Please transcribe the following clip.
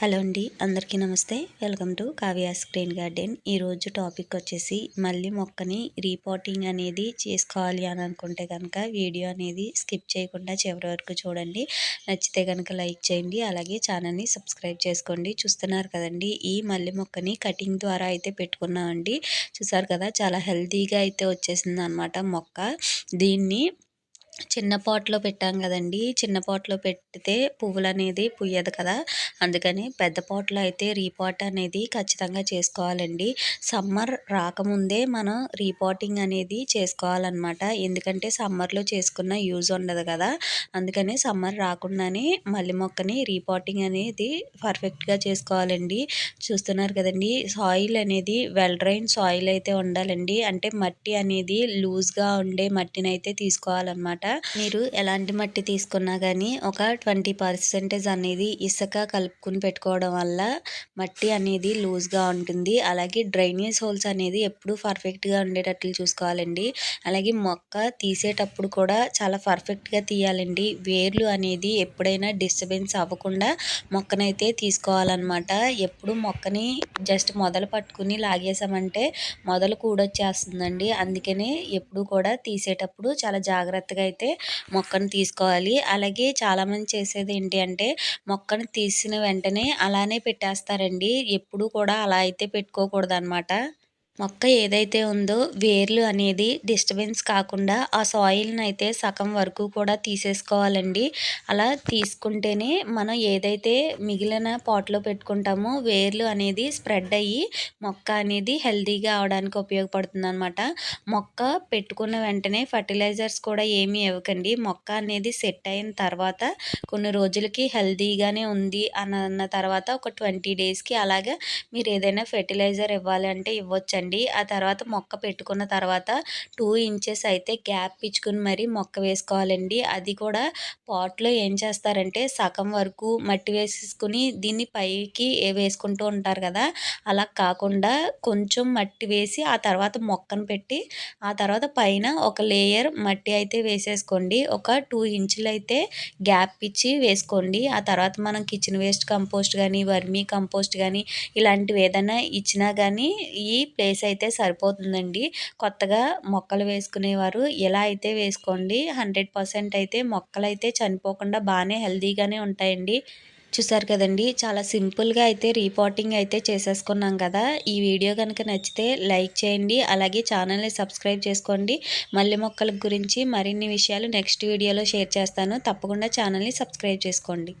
Hello అండి అందరికీ నమస్తే. Welcome to Kavya screen garden. ఈరోజు టాపిక్ వచ్చేసి మళ్ళీ మొక్కని రీపోటింగ్ అనేది చేసుకోవాలి అని అనుకుంటే కనుక వీడియో అనేది స్కిప్ చేయకుండా చివరి వరకు చూడండి. నచ్చితే కనుక లైక్ చేయండి అలాగే ఛానల్ని సబ్స్క్రైబ్ చేసుకోండి. చూస్తున్నారు కదండి ఈ మల్లె మొక్కని కటింగ్ ద్వారా అయితే పెట్టుకున్నామండి. చూసారు కదా చాలా హెల్తీగా అయితే వచ్చేసింది అనమాట మొక్క. దీన్ని చిన్న పాట్లో పెట్టాం కదండి. చిన్న పాట్లో పెడితే పువ్వులు అనేది పుయ్యదు కదా. అందుకని పెద్ద పాట్లో అయితే రీపాట్ అనేది ఖచ్చితంగా చేసుకోవాలండి. సమ్మర్ రాకముందే మనం రీపాటింగ్ అనేది చేసుకోవాలన్నమాట. ఎందుకంటే సమ్మర్లో చేసుకున్న యూజ్ ఉండదు కదా. అందుకని సమ్మర్ రాకుండానే మల్లె మొక్కని రీపాటింగ్ అనేది పర్ఫెక్ట్గా చేసుకోవాలండి. చూస్తున్నారు కదండి సాయిల్ అనేది వెల్ డ్రైన్ సాయిల్ అయితే ఉండాలండి. అంటే మట్టి అనేది లూజ్గా ఉండే మట్టిని అయితే తీసుకోవాలన్నమాట. మీరు ఎలాంటి మట్టి తీసుకున్నా కానీ ఒక ట్వంటీ పర్సెంటేజ్ అనేది ఇసుక కలుపుకుని పెట్టుకోవడం వల్ల మట్టి అనేది లూజ్గా ఉంటుంది. అలాగే డ్రైనేజ్ హోల్స్ అనేది ఎప్పుడు పర్ఫెక్ట్గా ఉండేటట్లు చూసుకోవాలండి. అలాగే మొక్క తీసేటప్పుడు కూడా చాలా పర్ఫెక్ట్గా తీయాలండి. వేర్లు అనేది ఎప్పుడైనా డిస్టర్బెన్స్ అవ్వకుండా మొక్కనైతే తీసుకోవాలన్నమాట. ఎప్పుడు మొక్కని జస్ట్ మొదలు పట్టుకుని లాగేసామంటే మొదలు కూడొచ్చేస్తుందండి. అందుకనే ఎప్పుడు కూడా తీసేటప్పుడు చాలా జాగ్రత్తగా అయితే మొక్కను తీసుకోవాలి. అలాగే చాలామంది చేసేది ఏంటి అంటే మొక్కను తీసిన వెంటనే అలానే పెట్టేస్తారండి. ఎప్పుడు కూడా అలా అయితే పెట్టుకోకూడదు అనమాట మొక్క ఏదైతే ఉందో వేర్లు అనేది డిస్టర్బెన్స్ కాకుండా ఆ సాయిల్ని అయితే సగం వరకు కూడా తీసేసుకోవాలండి. అలా తీసుకుంటేనే మనం ఏదైతే మిగిలిన పాట్లో పెట్టుకుంటామో వేర్లు అనేది స్ప్రెడ్ అయ్యి మొక్క అనేది హెల్తీగా అవడానికి ఉపయోగపడుతుంది అనమాట మొక్క పెట్టుకున్న వెంటనే ఫర్టిలైజర్స్ కూడా ఏమీ ఇవ్వకండి. మొక్క అనేది సెట్ అయిన తర్వాత కొన్ని రోజులకి హెల్తీగానే ఉంది అన్న తర్వాత ఒక ట్వంటీ డేస్కి అలాగా మీరు ఏదైనా ఫెర్టిలైజర్ ఇవ్వాలి అంటే ఇవ్వచ్చండి. వేసుకోండి ఆ తర్వాత మొక్క పెట్టుకున్న తర్వాత టూ ఇంచెస్ అయితే గ్యాప్ ఇచ్చుకుని మరీ మొక్క వేసుకోవాలండి. అది కూడా పాట్లో ఏం చేస్తారంటే సగం వరకు మట్టి వేసేసుకుని దీన్ని పైకి వేసుకుంటూ ఉంటారు కదా అలా కాకుండా కొంచెం మట్టి వేసి ఆ తర్వాత మొక్కను పెట్టి ఆ తర్వాత పైన ఒక లేయర్ మట్టి అయితే వేసేసుకోండి. ఒక టూ ఇంచులు అయితే గ్యాప్ ఇచ్చి వేసుకోండి. ఆ తర్వాత మనం కిచెన్ వేస్ట్ కంపోస్ట్ కానీ వర్మీ కంపోస్ట్ కానీ ఇలాంటివి ఏదైనా ఇచ్చినా కానీ ఈ ప్లే ప్లేస్ అయితే సరిపోతుందండి. కొత్తగా మొక్కలు వేసుకునేవారు. ఎలా అయితే వేసుకోండి హండ్రెడ్ పర్సెంట్ అయితే మొక్కలు అయితే చనిపోకుండా బాగానే హెల్తీగానే ఉంటాయండి. చూసారు కదండి చాలా సింపుల్గా అయితే రీపోర్టింగ్ అయితే చేసేసుకున్నాం కదా. ఈ వీడియో కనుక నచ్చితే లైక్ చేయండి అలాగే ఛానల్ని సబ్స్క్రైబ్ చేసుకోండి. మల్లె మొక్కల గురించి మరిన్ని విషయాలు నెక్స్ట్ వీడియోలో షేర్ చేస్తాను. తప్పకుండా ఛానల్ని సబ్స్క్రైబ్ చేసుకోండి.